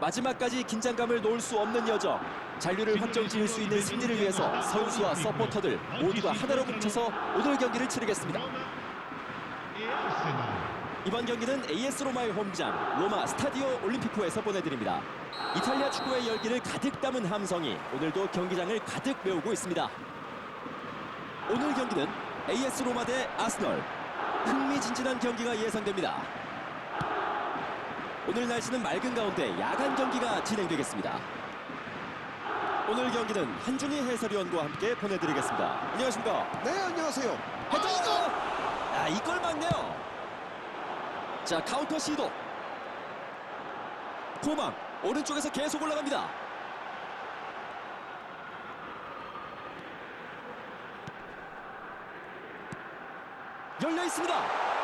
마지막까지 긴장감을 놓을 수 없는 여정. 잔류를 확정 지을 수 있는 승리를 위해서 선수와 서포터들 모두가 하나로 뭉쳐서 오늘 경기를 치르겠습니다. 이번 경기는 AS 로마의 홈장 로마 스타디오 올림피코에서 보내드립니다. 이탈리아 축구의 열기를 가득 담은 함성이 오늘도 경기장을 가득 메우고 있습니다. 오늘 경기는 AS 로마 대 아스널 흥미진진한 경기가 예상됩니다. 오늘 날씨는 맑은 가운데 야간 경기가 진행되겠습니다. 오늘 경기는 한준희 해설위원과 함께 보내드리겠습니다. 안녕하십니까? 네 안녕하세요. 헤더! 아, 이걸 막네요. 자, 카운터 시도. 코망 오른쪽에서 계속 올라갑니다. 열려 있습니다.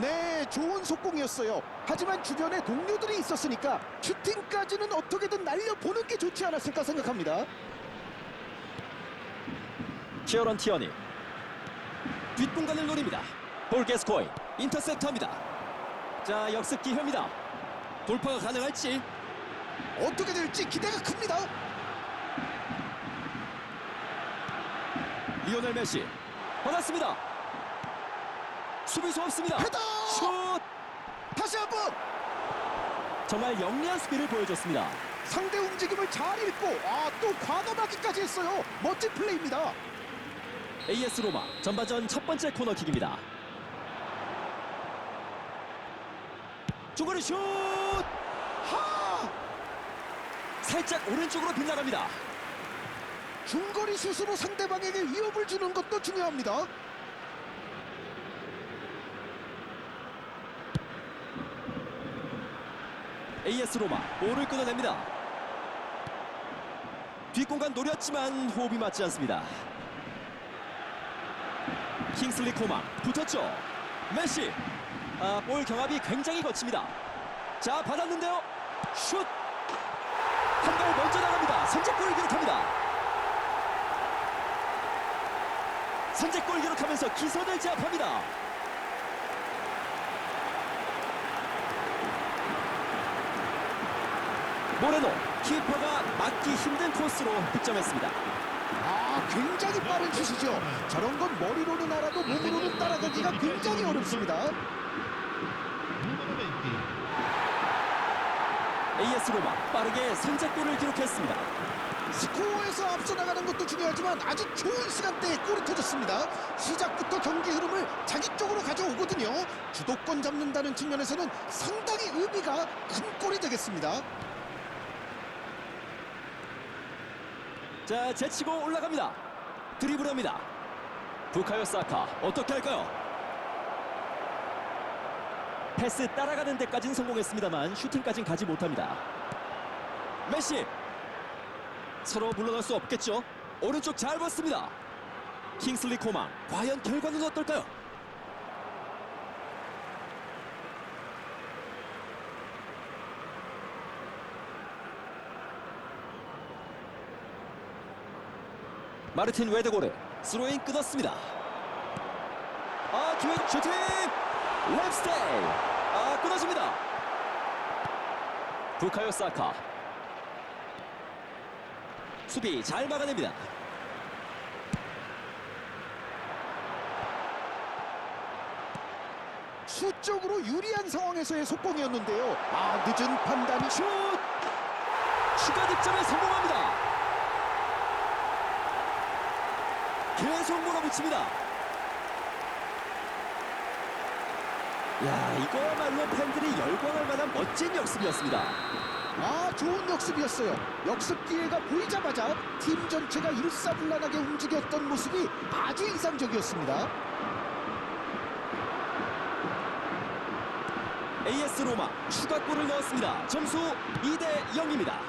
네 좋은 속공이었어요. 하지만 주변에 동료들이 있었으니까 슈팅까지는 어떻게든 날려보는 게 좋지 않았을까 생각합니다. 키어런 티어니 뒷공간을 노립니다. 볼 게스코이 인터셉터입니다. 자, 역습 기회입니다. 돌파가 가능할지 어떻게 될지 기대가 큽니다. 리오넬 메시 받았습니다. 수비수 없습니다. 헤더! 슛! 다시 한 번 정말 영리한 수비를 보여줬습니다. 상대 움직임을 잘 읽고 아또 과감하기까지 했어요. 멋진 플레이입니다. AS 로마 전반전 첫 번째 코너킥입니다. 중거리 슛! 하 살짝 오른쪽으로 빗나갑니다. 중거리 슛으로 상대방에게 위협을 주는 것도 중요합니다. AS 로마 볼을 끊어냅니다. 뒷공간 노렸지만 호흡이 맞지 않습니다. 킹슬리 코망 붙었죠. 메시 아, 볼 경합이 굉장히 거칩니다. 자 받았는데요. 슛! 한발 먼저 나갑니다. 선제골을 기록합니다. 선제골 기록하면서 기선을 제압합니다. 모레노 키퍼가 막기 힘든 코스로 득점했습니다. 아 굉장히 빠른 슛이죠. 저런 건 머리로는 알아도 몸으로는 따라가기가 굉장히 어렵습니다. AS 로마 빠르게 선제골을 기록했습니다. 스코어에서 앞서 나가는 것도 중요하지만 아주 좋은 시간대에 골이 터졌습니다. 시작부터 경기 흐름을 자기 쪽으로 가져오거든요. 주도권 잡는다는 측면에서는 상당히 의미가 큰 골이 되겠습니다. 자 제치고 올라갑니다. 드리블합니다. 부카요 사카 어떻게 할까요? 패스 따라가는 데까지는 성공했습니다만 슈팅까지는 가지 못합니다. 메시 서로 물러날 수 없겠죠. 오른쪽 잘 봤습니다. 킹슬리 코망 과연 결과는 어떨까요? 마르틴 웨데고르 스로인 끊었습니다. 아 기회 슈팅 랩스테이 아 끊어집니다. 부카요 사카 수비 잘 막아냅니다. 수적으로 유리한 상황에서의 속공이었는데요. 아 늦은 판단이 슛 추가 득점에 성공합니다. 계속 몰아붙입니다. 야 이거야말로 팬들이 열광할 만한 멋진 역습이었습니다. 아 좋은 역습이었어요. 역습 기회가 보이자마자 팀 전체가 일사불란하게 움직였던 모습이 아주 인상적이었습니다. AS 로마 추가골을 넣었습니다. 점수 2대 0입니다.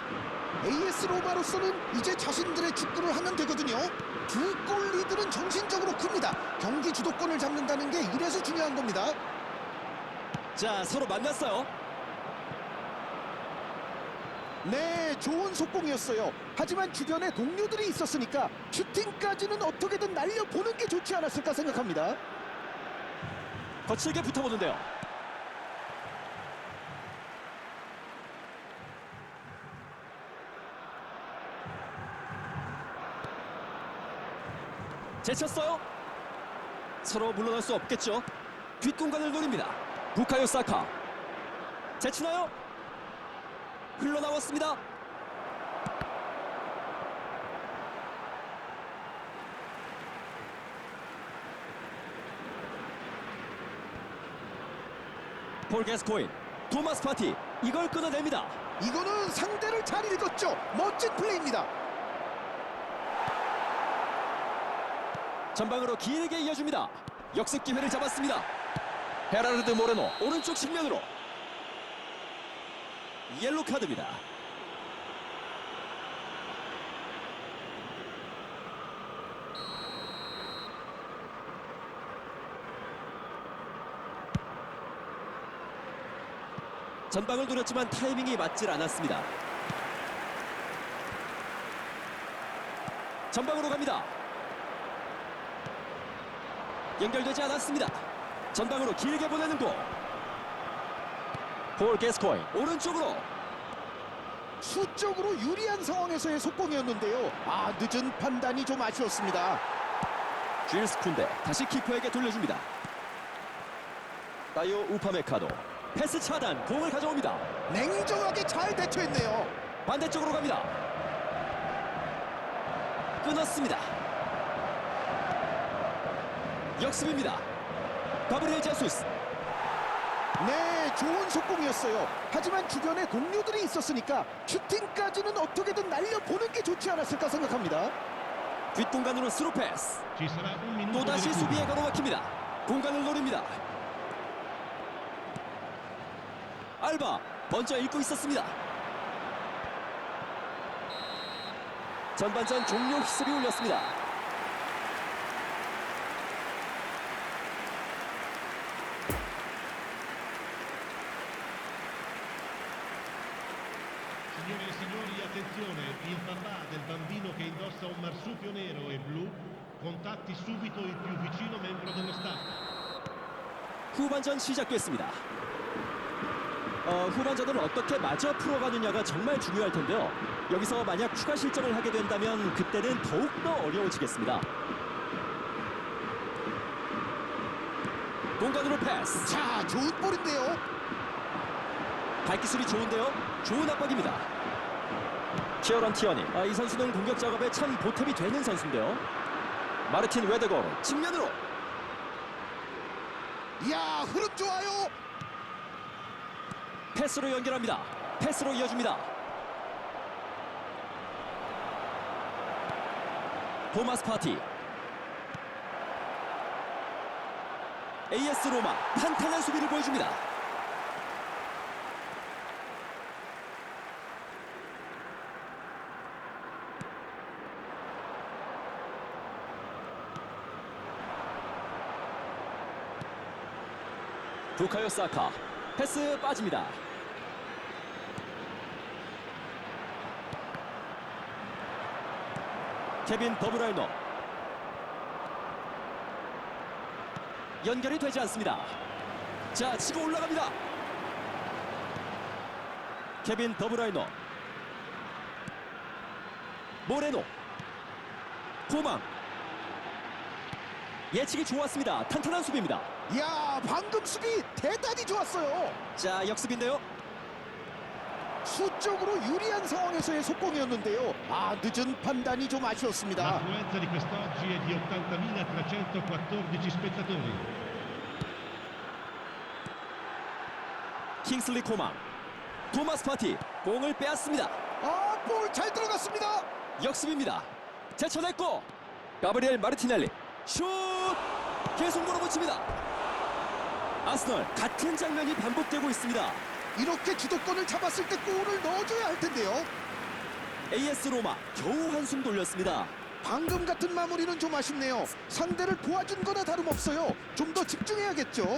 AS 로마로서는 이제 자신들의 축구를 하면 되거든요. 두 골 리드는 정신적으로 큽니다. 경기 주도권을 잡는다는 게 이래서 중요한 겁니다. 자 서로 만났어요. 네, 좋은 속공이었어요. 하지만 주변에 동료들이 있었으니까 슈팅까지는 어떻게든 날려보는 게 좋지 않았을까 생각합니다. 거칠게 붙어보는데요. 제쳤어요. 서로 물러날 수 없겠죠. 뒷공간을 노립니다. 부카요 사카. 제치나요? 흘러나왔습니다. 폴 게스코인, 토마스 파티 이걸 끊어냅니다. 이거는 상대를 잘 읽었죠. 멋진 플레이입니다. 전방으로 길게 이어줍니다. 역습 기회를 잡았습니다. 헤라르드 모레노 오른쪽 측면으로 옐로 카드입니다. 전방을 노렸지만 타이밍이 맞질 않았습니다. 전방으로 갑니다. 연결되지 않았습니다. 전방으로 길게 보내는 공. 폴 게스코인 오른쪽으로 수적으로 유리한 상황에서의 속공이었는데요. 아 늦은 판단이 좀 아쉬웠습니다. 줄스 쿤데 다시 키퍼에게 돌려줍니다. 따요 우파메카도 패스 차단 공을 가져옵니다. 냉정하게 잘 대처했네요. 반대쪽으로 갑니다. 끊었습니다. 역습입니다. 가브리엘 제수스 네, 좋은 속공이었어요. 하지만 주변에 동료들이 있었으니까 슈팅까지는 어떻게든 날려보는 게 좋지 않았을까 생각합니다. 뒷공간으로 스루 패스 또다시. 수비에 가로막힙니다. 공간을 노립니다. 알바 먼저 읽고 있었습니다. 전반전 종료 휘슬이 울렸습니다. Attenzione, il papà del bambino che indossa un marsupio nero e blu contatti subito il più vicino membro dello staff. 후반전 시작됐습니다. 어, 후반전을 어떻게 마저 풀어가느냐가 정말 중요할 텐데요. 여기서 만약 추가 실점을 하게 된다면 그때는 더욱더 어려워지겠습니다. 공간으로 패스. 자, 좋은 볼인데요. 발기술이 좋은데요. 좋은 압박입니다. 키어런 티어니. 아, 이 선수는 공격 작업에 참 보탬이 되는 선수인데요. 마르틴 웨데거로 측면으로 이야, 흐름 좋아요. 패스로 연결합니다. 패스로 이어줍니다. 토마스 파티. AS 로마 탄탄한 수비를 보여줍니다. 부카요 사카 패스 빠집니다. 케빈 더브라이너 연결이 되지 않습니다. 자 치고 올라갑니다. 케빈 더브라이너 모레노 고망 예측이 좋았습니다. 탄탄한 수비입니다. 이야, 방금 수비 대단히 좋았어요. 자 역습인데요. 수적으로 유리한 상황에서의 속공이었는데요. 아, 늦은 판단이 좀 아쉬웠습니다. L'affluenza di quest'oggi è di 80.314 spettatori. 킹슬리 코망 토마스 파티 공을 빼앗습니다. 아, 볼 잘 들어갔습니다. 역습입니다. 제쳐냈고 가브리엘 마르티넬리 슛 계속 몰아붙입니다. 아스널 같은 장면이 반복되고 있습니다. 이렇게 주도권을 잡았을 때 골을 넣어줘야 할 텐데요. AS 로마 겨우 한숨 돌렸습니다. 방금 같은 마무리는 좀 아쉽네요. 상대를 도와준 거나 다름없어요. 좀 더 집중해야겠죠.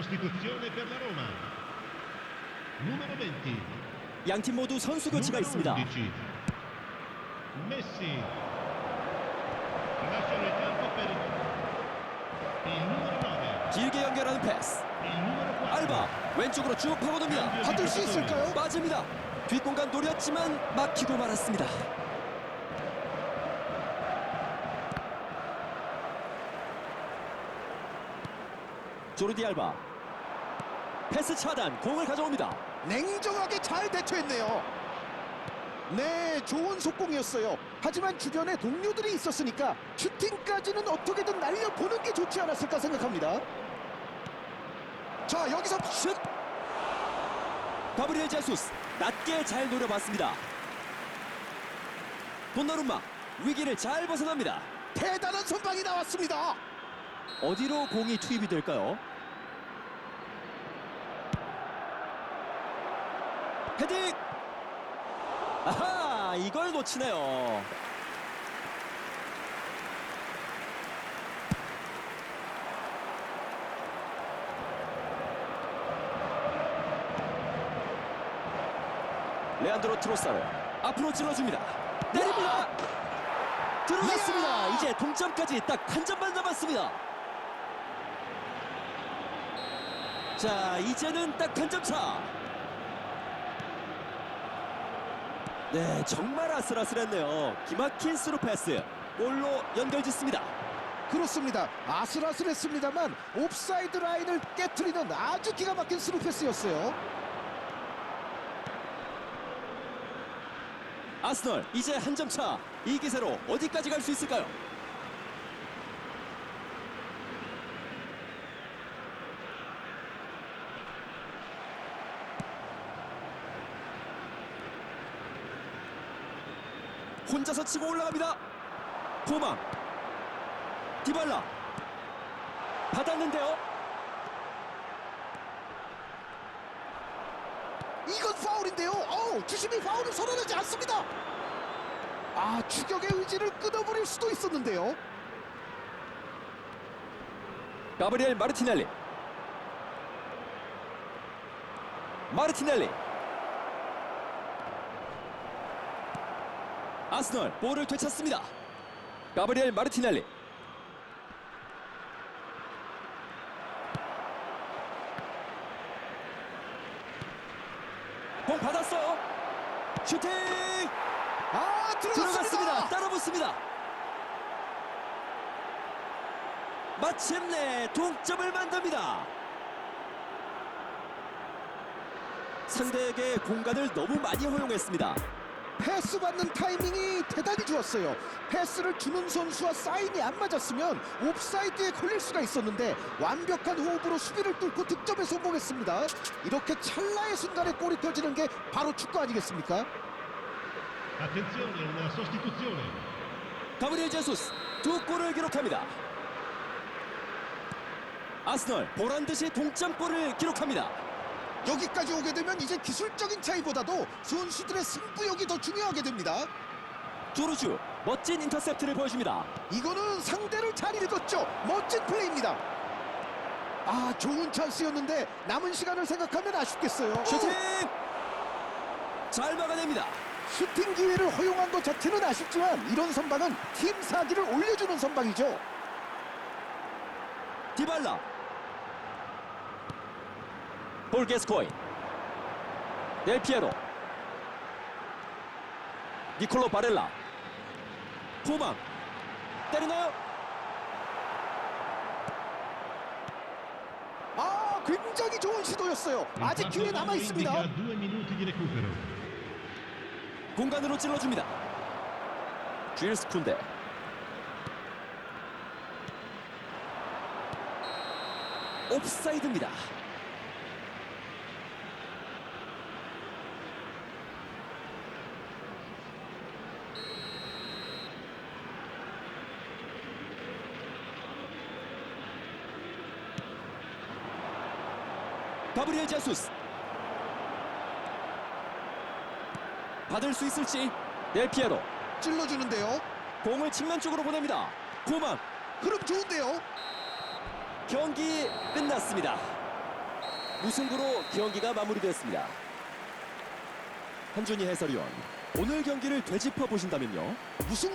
Sostituzione per la Roma. Numero 20. 양팀 모두 선수 교체가 있습니다. 11. Messi. Lasciano il campo per il numero 9. 길게 연결하는 패스. Il numero 4. 알바 왼쪽으로 쭉 파고듭니다. 받을 수 있을까요? 빠집니다. 뒷공간 노렸지만 막히고 말았습니다. 조르디 알바 패스 차단 공을 가져옵니다. 냉정하게 잘 대처했네요. 네, 좋은 속공이었어요. 하지만 주변에 동료들이 있었으니까 슈팅까지는 어떻게든 날려보는 게 좋지 않았을까 생각합니다. 자, 여기서 슛! 가브리엘 제수스 낮게 잘 노려봤습니다. 돈나룸마 위기를 잘 벗어납니다. 대단한 선방이 나왔습니다. 어디로 공이 투입이 될까요? 헤딩! 아하! 이걸 놓치네요. 레안드로 트로사르 앞으로 찔러줍니다. 때립니다. 들어갔습니다. 이제 동점까지 딱 한 점만 남았습니다. 자, 이제는 딱 한 점 차. 네, 정말 아슬아슬했네요. 기막힌 스루 패스. 골로 연결짓습니다. 그렇습니다. 아슬아슬했습니다만 옵사이드 라인을 깨트리는 아주 기가 막힌 스루 패스였어요. 아스널 이제 한 점 차. 이 기세로 어디까지 갈 수 있을까요? 혼자서 치고 올라갑니다. 고망 디발라 받았는데요. 이건 파울인데요. 어우, 주심이 파울을 선언하지 않습니다. 아, 추격의 의지를 끊어버릴 수도 있었는데요. 가브리엘 마르티넬리 마르티넬리 아스널 볼을 되찾습니다. 가브리엘 마르티넬리. 공 받았어요. 슈팅! 아, 들어갔습니다. 들어갔습니다. 따라 붙습니다. 마침내 동점을 만듭니다. 상대에게 공간을 너무 많이 허용했습니다 패스 받는 타이밍이 대단히 좋았어요. 패스를 주는 선수와 사인이 안 맞았으면 옵사이드에 걸릴 수가 있었는데 완벽한 호흡으로 수비를 뚫고 득점에 성공했습니다. 이렇게 찰나의 순간에 골이 터지는 게 바로 축구 아니겠습니까? Attenzione, una sostituzione. 가브리엘 제수스 두 골을 기록합니다 아스널 보란 듯이 동점골을 기록합니다 여기까지 오게 되면 이제 기술적인 차이보다도 선수들의 승부욕이 더 중요하게 됩니다. 조르주 멋진 인터셉트를 보여줍니다 이거는 상대를 잘 읽었죠. 멋진 플레이입니다. 아, 좋은 찬스였는데 남은 시간을 생각하면 아쉽겠어요. 슈팅 잘 막아냅니다 슈팅 기회를 허용한 것 자체는 아쉽지만 이런 선방은 팀 사기를 올려주는 선방이죠. 디발라 볼 게스코인 델 피에로 니콜로 바렐라 포망 때리나요? 아, 굉장히 좋은 시도였어요. 아직 기회 quattro 남아 indica 있습니다. due minuti di recupero. 공간으로 찔러줍니다 쥐일스 쿤데 옵사이드입니다 가브리엘 제수스 받을 수 있을지 넬 피에로 찔러주는데요. 공을 측면 쪽으로 보냅니다. 고만 흐름 좋은데요. 경기 끝났습니다. 무승부로 경기가 마무리됐습니다. 한준희 해설위원 오늘 경기를 되짚어 보신다면요. 무승